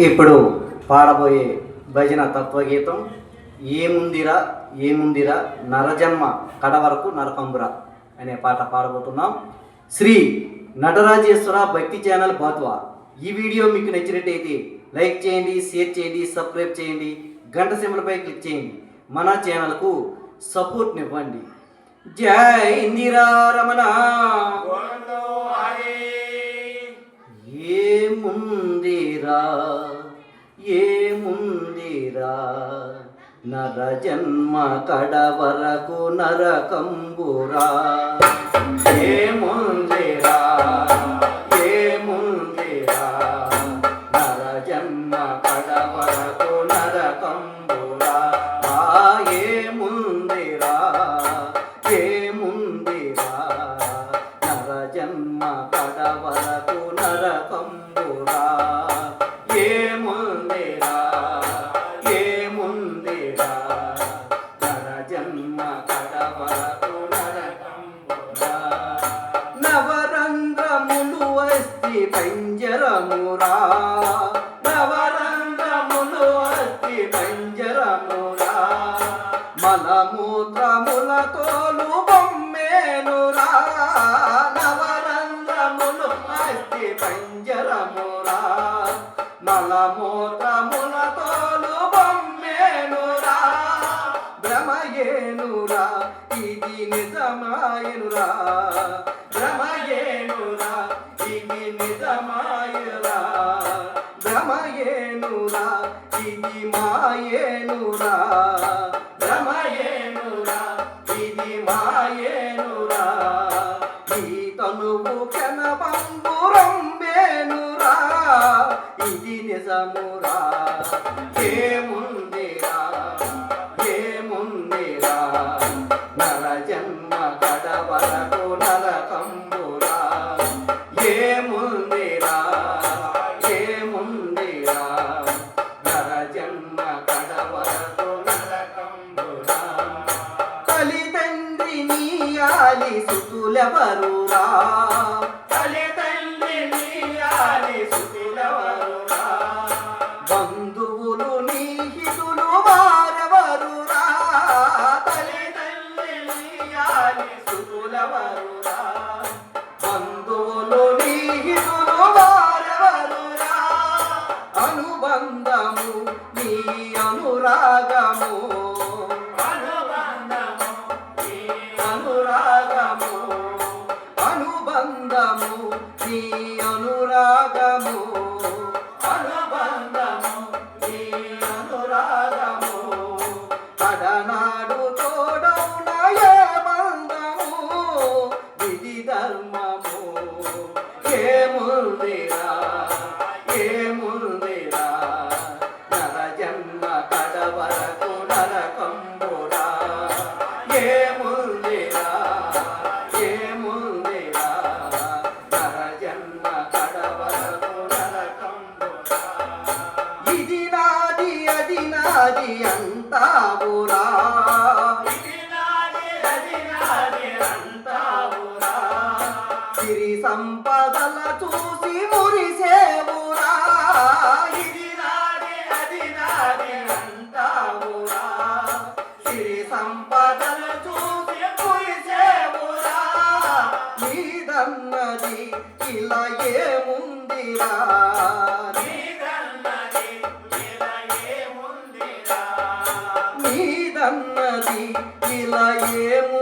ఇప్పుడు పాడబోయే భజన తత్వగీతం ఏముందిరా ఏముందిరా నరజన్మ కడ వరకు అనే పాట పాడబోతున్నాం. శ్రీ నటరాజేశ్వర భక్తి ఛానల్ బాత్వా. ఈ వీడియో మీకు నచ్చినట్టయితే లైక్ చేయండి షేర్ చేయండి సబ్స్క్రైబ్ చేయండి గంట సిమ్మలపై క్లిక్ చేయండి. మన ఛానల్కు సపోర్ట్నివ్వండి. జై ఇందిరా రమణ ఏముందిరా? ఏముందిరా? నర జన్మ కడవరకు నరకంబురా. ఏ ఏముందిరా? నవరంధ్రములు పంజరమురా. నవరంగములు అస్థి పంజరమురా. మలమూత్రములతోలు బొమ్మేనురా నవరంగములు అస్థి పంజరమురా. మలమూత్రములతోలు బొమ్మేనురా భ్రమయేనురా ఇది నిజమాయనురా. భ్రమయేనురా నిజమాయరా భ్రమయేనురా ఇది మాయేనురా. Ah. సంపదల చూసి మురిసేవురా. ఇది ఇలా ఏముందిరా నీదన్నది ఇలా ఏముందిరా?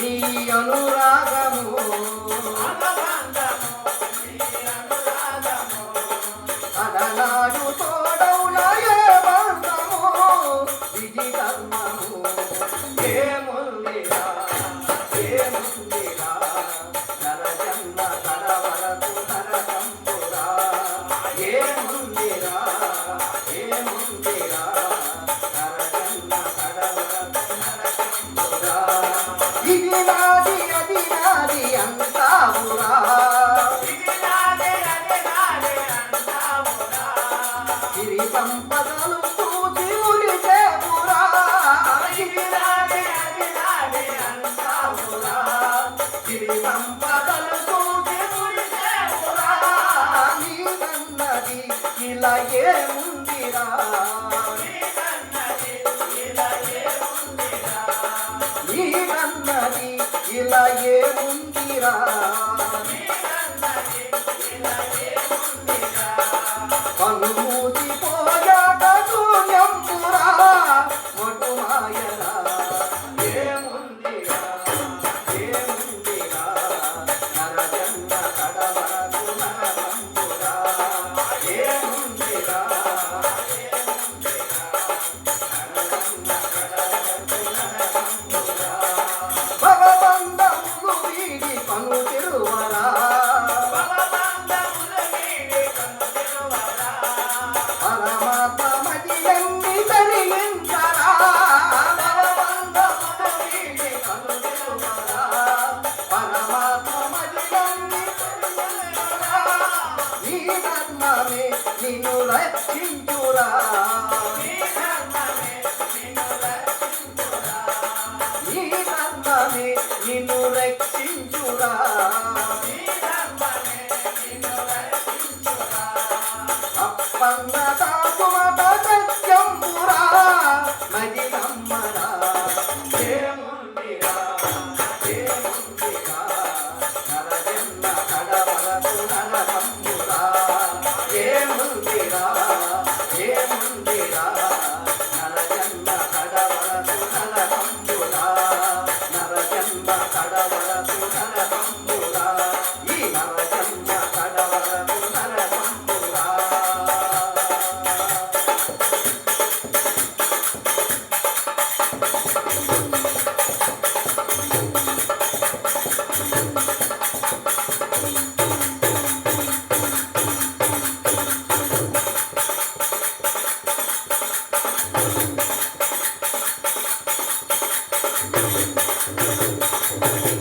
నీ అనురాగం ఇలా ఏముందిరా ఈ కన్నది ఇలా ఏముందిరా నిన్నుల చించురా ఈ కర్మమే నిన్ను రక్షించురా. 頑張れ!